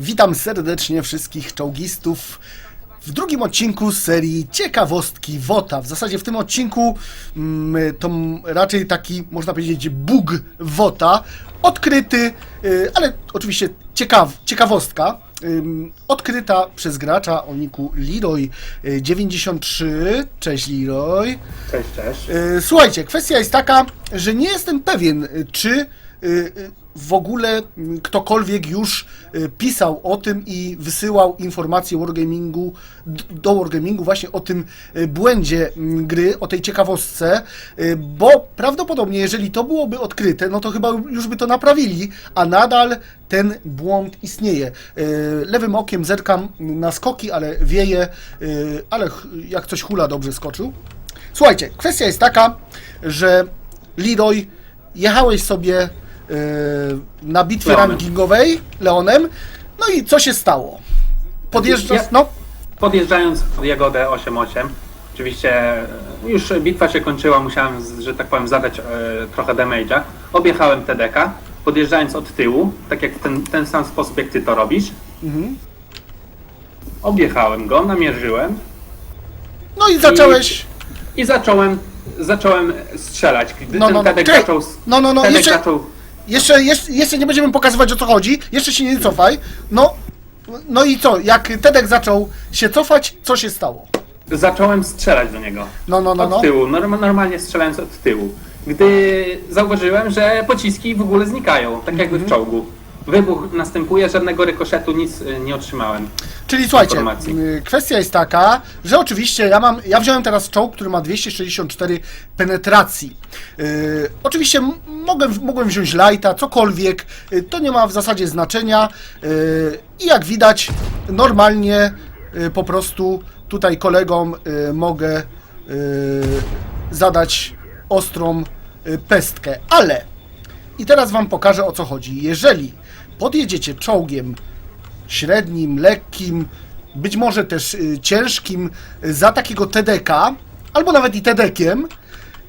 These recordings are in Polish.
Witam serdecznie wszystkich czołgistów w drugim odcinku serii Ciekawostki WOTA. W zasadzie w tym odcinku mm, to raczej taki, można powiedzieć, bug WOTA, odkryty, y, ale oczywiście ciekaw, ciekawostka, odkryta przez gracza o niku Leroy93. Cześć Leroy. Cześć, cześć. E, Słuchajcie, kwestia jest taka, że nie jestem pewien, y, czy y, y, w ogóle ktokolwiek już y, pisał o tym i wysyłał informacje Wargamingu, do Wargamingu właśnie o tym y, błędzie mm, gry, o tej ciekawostce, y, bo prawdopodobnie jeżeli to byłoby odkryte, no to chyba już by to naprawili, a nadal ten błąd istnieje. Lewym okiem zerkam na skoki, ale wieje, ale jak coś hula dobrze skoczył. Słuchajcie, kwestia jest taka, że Leroy, jechałeś sobie na bitwie Leonem. rankingowej Leonem, no i co się stało? Podjeżdżasz, no, Podjeżdżając pod Jagodę 8.8, oczywiście e, już bitwa się kończyła, musiałem, że tak powiem, zadać e, trochę damage'a. Objechałem TDK, podjeżdżając od tyłu, tak jak w ten, ten sam sposób, jak ty to robisz. Mhm. Objechałem go, namierzyłem no i zacząłeś, i zacząłem, zacząłem strzelać. Gdy No, ten no, no. Czekaj. zaczął... No, no, no, TDK jeszcze- zaczął jeszcze, jeszcze, jeszcze nie będziemy pokazywać o co chodzi, jeszcze się nie cofaj, no, no i co, jak Tedek zaczął się cofać, co się stało? zacząłem strzelać do niego. No, no, no, od no. tyłu, norm, normalnie strzelając od tyłu. Gdy zauważyłem, że pociski w ogóle znikają, tak jakby Mhm. w czołgu. Wybuch następuje, żadnego rykoszetu, nic y, nie otrzymałem. Czyli słuchajcie, informacji. y, kwestia jest taka, że oczywiście ja mam, ja wziąłem teraz czołg, który ma 264 penetracji. Y, oczywiście m- mogę, mogłem wziąć lighta, cokolwiek, y, to nie ma w zasadzie znaczenia y, i jak widać normalnie y, po prostu tutaj kolegom y, mogę y, zadać ostrą y, pestkę, ale i teraz wam pokażę o co chodzi. Jeżeli podjedziecie czołgiem średnim, lekkim, być może też y, ciężkim y, za takiego TDK, albo nawet i TDkiem.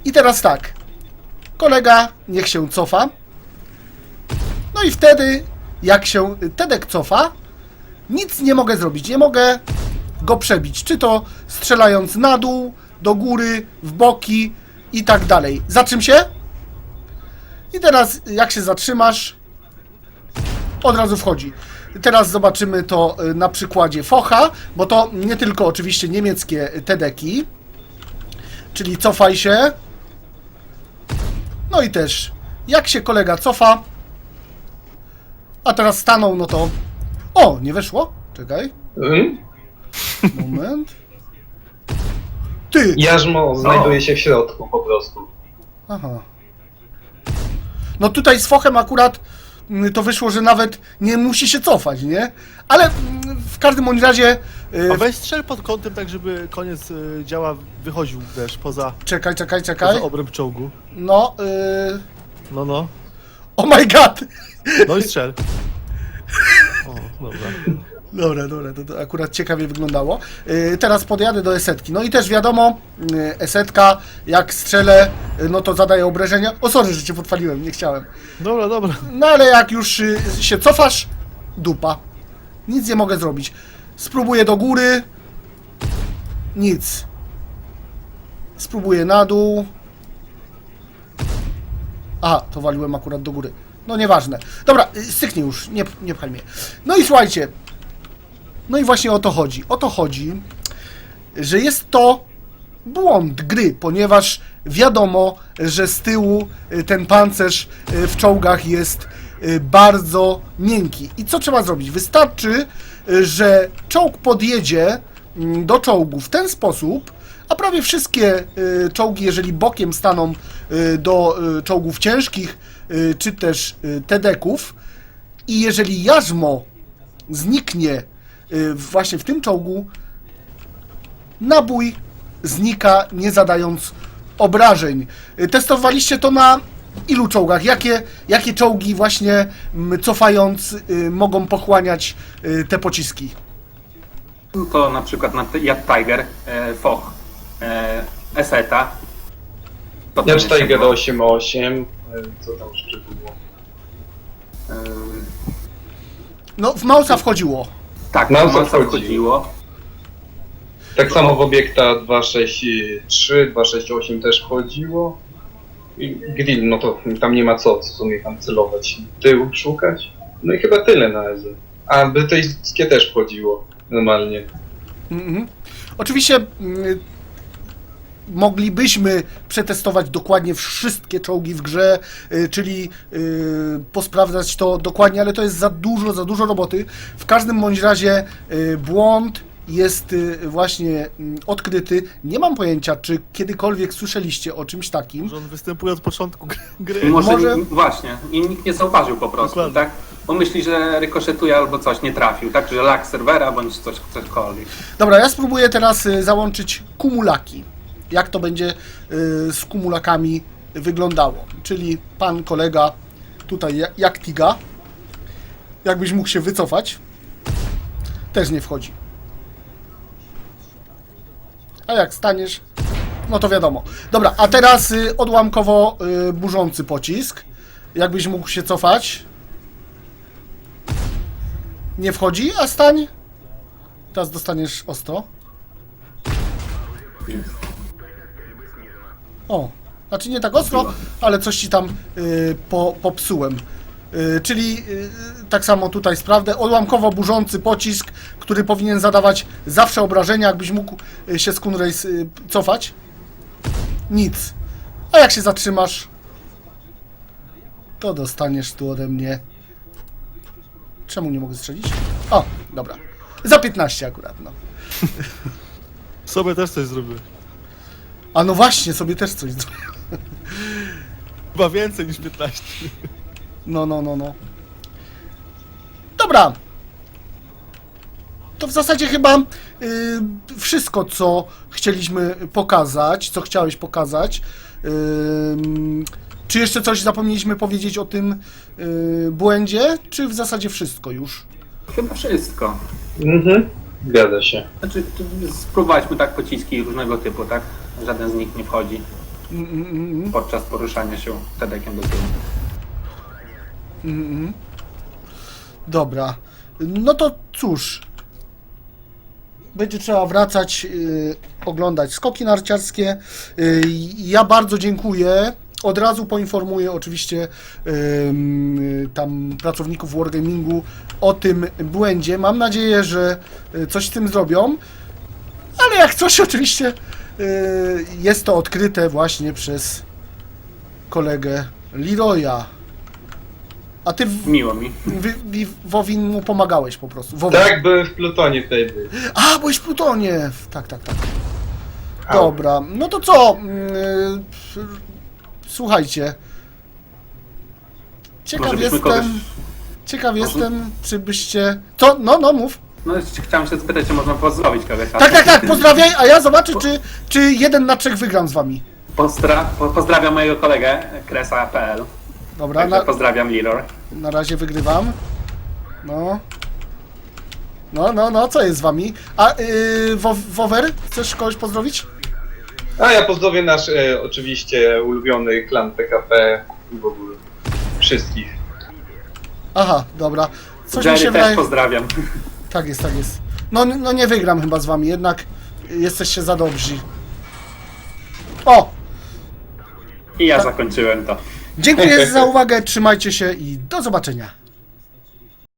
I teraz tak, kolega niech się cofa. No i wtedy, jak się y, TDK cofa, nic nie mogę zrobić, nie mogę go przebić. Czy to strzelając na dół, do góry, w boki i tak dalej. Zatrzym się. I teraz, jak się zatrzymasz, od razu wchodzi. Teraz zobaczymy to y, na przykładzie Focha, bo to nie tylko oczywiście niemieckie TDki, czyli cofaj się. No i też, jak się kolega cofa, a teraz stanął, no to... O, nie weszło? Czekaj, Hmm? moment. Ty! Jarzmo znajduje się w środku po prostu. Aha. No tutaj z Fochem akurat to wyszło, że nawet nie musi się cofać, nie? Ale mm, w każdym bądź razie... y, A weź strzel pod kątem, tak żeby koniec y, działa wychodził, wiesz, poza, Czekaj, czekaj, czekaj. poza obręb czołgu. No, y... No, no. Oh my god! No i strzel. O, dobra. Dobra, dobra, to, to akurat ciekawie wyglądało. Y, teraz podjadę do esetki. No i też wiadomo, y, esetka, jak strzelę, y, no to zadaje obrażenia. O, sorry, że cię podpaliłem, nie chciałem. Dobra, dobra. No ale jak już y, się cofasz, dupa. Nic nie mogę zrobić. Spróbuję do góry. Nic. Spróbuję na dół. Aha, to waliłem akurat do góry. No nieważne. Dobra, y, styknie już, nie, nie pchaj mnie. No i słuchajcie. No i właśnie o to chodzi. O to chodzi, że jest to błąd gry, ponieważ wiadomo, że z tyłu y, ten pancerz y, w czołgach jest y, bardzo miękki. I co trzeba zrobić? Wystarczy, że czołg podjedzie mm, do czołgu w ten sposób, a prawie wszystkie czołgi, jeżeli bokiem staną do czołgów ciężkich, czy też TD-ków, i jeżeli jarzmo zniknie właśnie w tym czołgu, nabój znika, nie zadając obrażeń. Y, Testowaliście to na ilu czołgach? Jakie, jakie czołgi właśnie mm, cofając y, mogą pochłaniać y, te pociski? To na przykład na Jad Tiger, e, Foch, e, Eseta. To Ja Tiger jeszcze było. 8.8. e, Co tam jeszcze było? E, No, w Mausa wchodziło. Tak, Na co wchodziło. Tak samo w obiekta 263, 268 też wchodziło. I grill, no to tam nie ma co, co w sumie tam celować. Tył szukać. No i chyba tyle na razie. A brytyjskie też wchodziło normalnie. Mhm. Oczywiście mm, moglibyśmy przetestować dokładnie wszystkie czołgi w grze, y, czyli y, posprawdzać to dokładnie, ale to jest za dużo, za dużo roboty. W każdym bądź razie y, błąd jest właśnie mm, odkryty. Nie mam pojęcia, czy kiedykolwiek słyszeliście o czymś takim. Że on występuje od początku gry- może, Może- właśnie, i nikt nie zauważył po prostu, Dokładnie. tak? Bo myśli, że rykoszetuje albo coś, nie trafił, tak? Że lag serwera bądź coś, cośkolwiek. Dobra, ja spróbuję teraz załączyć kumulaki. Jak to będzie y, z kumulakami wyglądało. Czyli pan kolega tutaj ja- jak Tiga. Jakbyś mógł się wycofać. Też nie wchodzi. A jak staniesz, no to wiadomo. Dobra, a teraz y, odłamkowo y, burzący pocisk. Jakbyś mógł się cofać. Nie wchodzi, a stań. Teraz dostaniesz ostro. O, znaczy nie tak ostro, ale coś ci tam y, po, popsułem. Y, czyli y, tak samo tutaj sprawdzę. Odłamkowo burzący pocisk, który powinien zadawać zawsze obrażenia, jakbyś mógł y, się z Kunrace cofać. Nic. A jak się zatrzymasz, to dostaniesz tu ode mnie. Czemu nie mogę strzelić? O, dobra. Za 15 akurat, no. Sobie też coś zrobił. A no właśnie, sobie też coś zrobię. Chyba więcej niż 15. No, no, no, no. Dobra. To w zasadzie chyba y, wszystko, co chcieliśmy pokazać, co chciałeś pokazać. Czy jeszcze coś zapomnieliśmy powiedzieć o tym y, błędzie, czy w zasadzie wszystko już? Chyba wszystko. Mhm. Zgadza się. Znaczy, spróbowaliśmy tak pociski różnego typu, tak? Żaden z nich nie wchodzi Mm, podczas poruszania się tedekiem do tyłu. mm. Dobra. No to cóż. Będzie trzeba wracać, y, oglądać skoki narciarskie. Y, ja bardzo dziękuję. Od razu poinformuję oczywiście ym, tam pracowników Wargamingu o tym błędzie. Mam nadzieję, że y, coś z tym zrobią. Ale jak coś oczywiście y, jest to odkryte właśnie przez kolegę Leroya. A ty w, Miło mi. Wy, wi- Wowin mu pomagałeś po prostu. Wowin. Tak, byłem w Plutonie wtedy. A, byłeś w Plutonie! Tak, tak, tak. Dobra, no to co? Mm, Słuchajcie. Ciekaw Może byśmy jestem. kogoś... Ciekaw jestem, czy byście. Co? No, no mów. No chciałem się spytać, czy można pozdrowić kogoś. Tak, tak, tak, pozdrawiaj, a ja zobaczę, czy, czy jeden na trzech wygram z wami. Pozdra... po- Pozdrawiam mojego kolegę Kresa.pl. Dobra, Także na, pozdrawiam Lilor. na razie wygrywam. No. No, no, no, co jest z wami? A, yy, Wo- Wower, chcesz kogoś pozdrowić? A ja pozdrowię nasz e, oczywiście ulubiony klan PKP i w ogóle wszystkich. Aha, dobra. Coś mi Jerry się też wydaje. pozdrawiam. Tak jest, tak jest. No, no nie wygram chyba z wami, jednak jesteście za dobrzy. O! I ja zakończyłem to. Dziękuję za uwagę, trzymajcie się i do zobaczenia.